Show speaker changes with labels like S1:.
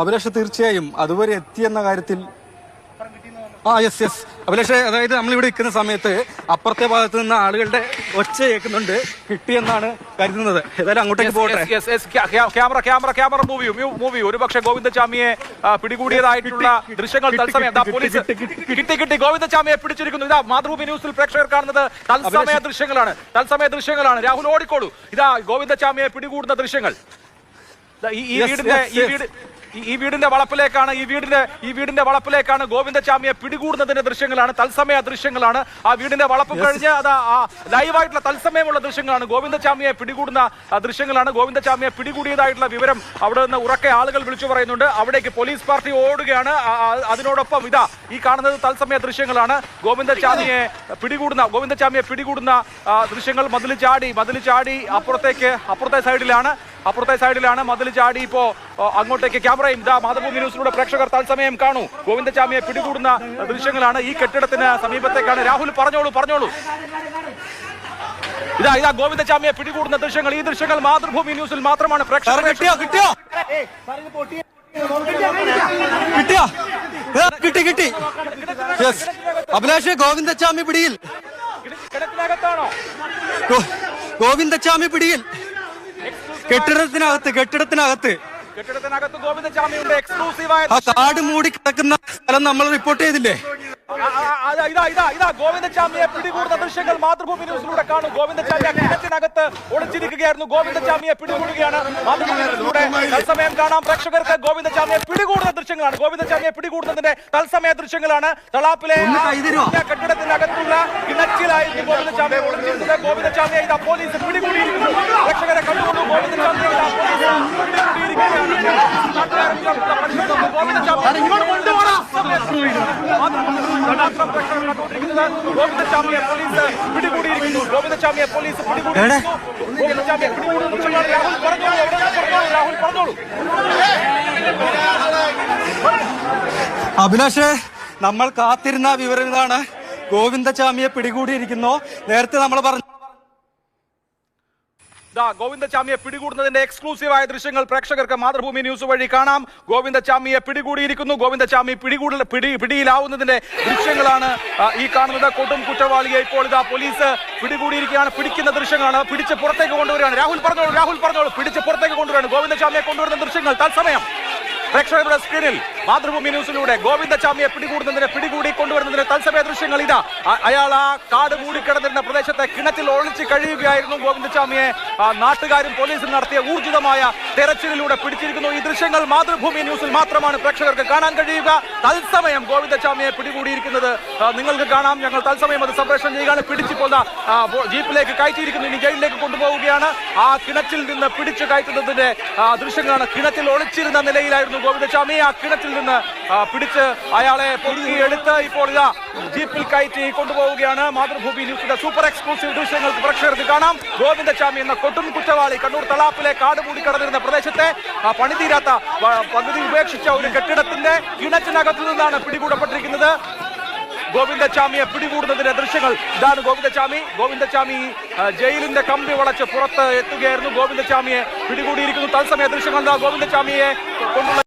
S1: അഭിലാഷ് തീർച്ചയായും അതുവരെ എത്തിയെന്ന കാര്യത്തിൽ ആ യെസ് യെസ് അഭിലാഷ് അതായത് നമ്മളിവിടെ നിൽക്കുന്ന സമയത്ത് അപ്പുറത്തെ ഭാഗത്ത് നിന്ന് ആളുകളുടെ ഒച്ച കേൾക്കുന്നുണ്ട്. കിട്ടിയെന്നാണ് കരുതുന്നത്. ഏതായാലും അങ്ങോട്ടേക്ക് പോകട്ടെ.
S2: Camera camera camera movie movie ഒരുപക്ഷെ ഗോവിന്ദചാമിയെ പിടികൂടിയതായിട്ടുള്ള ദൃശ്യങ്ങൾ തത്സമയം. പോലീസ്
S1: കിട്ടി, കിട്ടി,
S2: ഗോവിന്ദചാമിയെ പിടിച്ചിരിക്കുന്നു. ഇതാ മാതൃഭൂമി ന്യൂസിൽ പ്രേക്ഷകർ കാണുന്നത് തത്സമയ ദൃശ്യങ്ങളാണ്. തത്സമയ ദൃശ്യങ്ങളാണ്. രാഹുൽ ഓടിക്കോളൂ. ഇതാ ഗോവിന്ദചാമിയെ പിടികൂടുന്ന ദൃശ്യങ്ങൾ. ഈ വീടിന്റെ ഈ വീട് ഈ- വീടിന്റെ വളപ്പിലേക്കാണ് ഈ വീടിന്റെ ഈ വീടിന്റെ വളപ്പിലേക്കാണ് ഗോവിന്ദചാമിയെ പിടികൂടുന്നതിന്റെ ദൃശ്യങ്ങളാണ് തത്സമയ ദൃശ്യങ്ങളാണ്. ആ വീടിന്റെ വളപ്പ് കഴിഞ്ഞ് അത് ആ ലൈവായിട്ടുള്ള തത്സമയമുള്ള ദൃശ്യങ്ങളാണ്. ഗോവിന്ദചാമിയെ പിടികൂടുന്ന ദൃശ്യങ്ങളാണ്. ഗോവിന്ദചാമിയെ പിടികൂടിയതായിട്ടുള്ള വിവരം അവിടെ നിന്ന് ഉറക്കെ ആളുകൾ വിളിച്ചു പറയുന്നുണ്ട്. അവിടേക്ക് പോലീസ് പാർട്ടി ഓടുകയാണ്. അതിനോടൊപ്പം ഇതാ ഈ കാണുന്നത് തത്സമയ ദൃശ്യങ്ങളാണ്. ഗോവിന്ദചാമിയെ പിടികൂടുന്ന ഗോവിന്ദചാമിയെ പിടികൂടുന്ന ദൃശ്യങ്ങൾ മതിൽ ചാടി മതിൽ ചാടി അപ്പുറത്തേക്ക് അപ്പുറത്തെ സൈഡിലാണ്. അപ്പുറത്തെ സൈഡിലാണ് മതിൽ ചാടി ഇപ്പോ അങ്ങോട്ടേക്ക് ക്യാമറയും ഇതാ മാതൃഭൂമി ന്യൂസിലൂടെ പ്രേക്ഷകർ തത്സമയം കാണൂ. ഗോവിന്ദചാമിയെ പിടികൂടുന്ന ദൃശ്യങ്ങളാണ് ഈ കെട്ടിടത്തിന് സമീപത്തേക്കാണ്. രാഹുൽ പറഞ്ഞോളൂ പറഞ്ഞോളൂ. ഇതാ ഇതാ ഗോവിന്ദചാമിയെ പിടികൂടുന്ന ദൃശ്യങ്ങൾ. ഈ ദൃശ്യങ്ങൾ മാതൃഭൂമി ന്യൂസിൽ മാത്രമാണ് പ്രേക്ഷകർ
S1: കിട്ടിയോ കിട്ടിയോ? കിട്ടിയോ? കിട്ടി കിട്ടി. അഭിലാഷ് ഗോവിന്ദച്ചാമി പിടിയിൽ.
S2: കിടക്കിനകത്താണോ?
S1: ഗോ- ഗോവിന്ദച്ചാമി പിടിയിൽ. കെട്ടിടത്തിനകത്ത് കെട്ടിടത്തിനകത്ത്.
S2: കെട്ടിടത്തിനകത്ത് ഗോവിന്ദചാമിയുടെ എക്സ്ക്ലൂസീവായ
S1: ആ കാട് മൂടി കിടക്കുന്ന സ്ഥലം നമ്മൾ റിപ്പോർട്ട് ചെയ്തില്ലേ?
S2: ഇതാ ഇതാ ഇതാ ഗോവിന്ദചാമിയെ പിടികൂടുന്ന ദൃശ്യങ്ങൾ മാതൃഭൂമി ന്യൂസിലൂടെ കാണും. ഗോവിന്ദചാമി ആ കിണറ്റിനകത്ത് ഒളിച്ചിരിക്കുകയായിരുന്നു. ഗോവിന്ദചാമിയെ പിടികൂടുകയാണ്. മാതൃഭൂമി ന്യൂസിലൂടെ തത്സമയം കാണാം. പ്രേക്ഷകർക്ക് ഗോവിന്ദചാമിയെ പിടികൂടുന്ന ദൃശ്യങ്ങളാണ്. ഗോവിന്ദചാമിയെ പിടികൂടുന്നതിന്റെ തത്സമയ ദൃശ്യങ്ങളാണ്. തളാപ്പിലെ കെട്ടിടത്തിനകത്തുള്ള കിണറ്റിലായിരുന്നു ഗോവിന്ദചാമിയെ ഒളിച്ചിരുന്നത്. ഗോവിന്ദചാമിയെ ഇതാ പോലീസ് പിടികൂടിയിരിക്കുന്നു. ഗോവിന്ദചാമിയെ
S1: അഭിലാഷ് നമ്മൾ കാത്തിരുന്ന വിവരം ഇതാണ്. ഗോവിന്ദചാമിയെ പിടികൂടിയിരിക്കുന്നു. നേരത്തെ നമ്മൾ പറഞ്ഞു
S2: ദാ ഗോവിന്ദചാമിയെ പിടികൂടുന്നതിന്റെ എക്സ്ക്ലൂസീവായ ദൃശ്യങ്ങൾ പ്രേക്ഷകർക്ക് മാതൃഭൂമി ന്യൂസ് വഴി കാണാം. ഗോവിന്ദചാമിയെ പിടികൂടിയിരിക്കുന്നു. ഗോവിന്ദചാമി പിടികൂടി പിടി പിടിയിലാവുന്നതിന്റെ ദൃശ്യങ്ങളാണ് ഈ കാണുന്നത്. കൊടും കുറ്റവാളിയെ ഇപ്പോൾ ഇതാ പോലീസ് പിടികൂടിയിരിക്കുകയാണ്. പിടിക്കുന്ന ദൃശ്യങ്ങളാണ്. പിടിച്ച് പുറത്തേക്ക് കൊണ്ടുവരികയാണ്. രാഹുൽ പറഞ്ഞോളൂ രാഹുൽ പറഞ്ഞോളൂ. പിടിച്ച് പുറത്തേക്ക് കൊണ്ടുവരികയാണ്. ഗോവിന്ദചാമിയെ കൊണ്ടുവരുന്ന ദൃശ്യങ്ങൾ തത്സമയം പ്രേക്ഷകരുടെ സ്ക്രീനിൽ മാതൃഭൂമി ന്യൂസിലൂടെ ഗോവിന്ദചാമിയെ പിടികൂടുന്നതിന് പിടികൂടി കൊണ്ടുവരുന്നതിന് തത്സമയ ദൃശ്യങ്ങൾ ഇതാ. അയാൾ ആ കാട് മൂടിക്കിടന്നിരുന്ന പ്രദേശത്തെ കിണറ്റിൽ ഒളിച്ച് കഴിയുകയായിരുന്നു ഗോവിന്ദചാമിയെ. നാട്ടുകാരും പോലീസും നടത്തിയ ഊർജിതമായ തെരച്ചിലിലൂടെ പിടിച്ചിരിക്കുന്നു. ഈ ദൃശ്യങ്ങൾ മാതൃഭൂമി ന്യൂസിൽ മാത്രമാണ് പ്രേക്ഷകർക്ക് കാണാൻ കഴിയുക. തത്സമയം ഗോവിന്ദചാമിയെ പിടികൂടിയിരിക്കുന്നത് നിങ്ങൾക്ക് കാണാം. ഞങ്ങൾ തത്സമയം അത് സംപ്രേഷണം ചെയ്യുകയാണ്. പിടിച്ചിപ്പോൾ ദാ, ജീപ്പിലേക്ക് കയറ്റിയിരിക്കുന്നു. ഇനി ജയിലിലേക്ക് കൊണ്ടുപോവുകയാണ്. ആ കിണറ്റിൽ നിന്ന് പിടിച്ചു കയറ്റുന്നതിന്റെ ദൃശ്യങ്ങളാണ് കിണറ്റിൽ ഒളിച്ചിരുന്ന നിലയിലായിരുന്നു ഗോവിന്ദസ്വാമി ആ കിണറ്റിൽ നിന്ന് പിടിച്ച് അയാളെ പൊക്കിയെടുത്ത് ഇപ്പോൾ ഇതാ ജീപ്പിൽ കയറ്റി കൊണ്ടുപോവുകയാണ്. മാതൃഭൂമി ന്യൂസിന്റെ സൂപ്പർ എക്സ്ക്ലൂസീവ് ദൃശ്യങ്ങൾക്ക് പ്രേക്ഷകർക്ക് കാണാം. ഗോവിന്ദസ്വാമി എന്ന കൊട്ടും കുറ്റവാളി കണ്ണൂർ തളാപ്പിലെ കാട് മൂടി കടന്നിരുന്ന പ്രദേശത്തെ പണിതീരാത്ത പകുതി ഉപേക്ഷിച്ച ഒരു കെട്ടിടത്തിന്റെ കിണറ്റിനകത്തു നിന്നാണ് പിടികൂടപ്പെട്ടിരിക്കുന്നത്. ഗോവിന്ദചാമിയെ പിടികൂടുന്നതിന്റെ ദൃശ്യങ്ങൾ ഇതാണ് ഗോവിന്ദചാമി ഗോവിന്ദചാമി ജയിലിന്റെ കമ്പി വളച്ച് പുറത്ത് എത്തുകയായിരുന്നു. ഗോവിന്ദചാമിയെ പിടികൂടിയിരിക്കുന്നു. തത്സമയ ദൃശ്യങ്ങൾ ഗോവിന്ദചാമിയെ കൊണ്ടുള്ള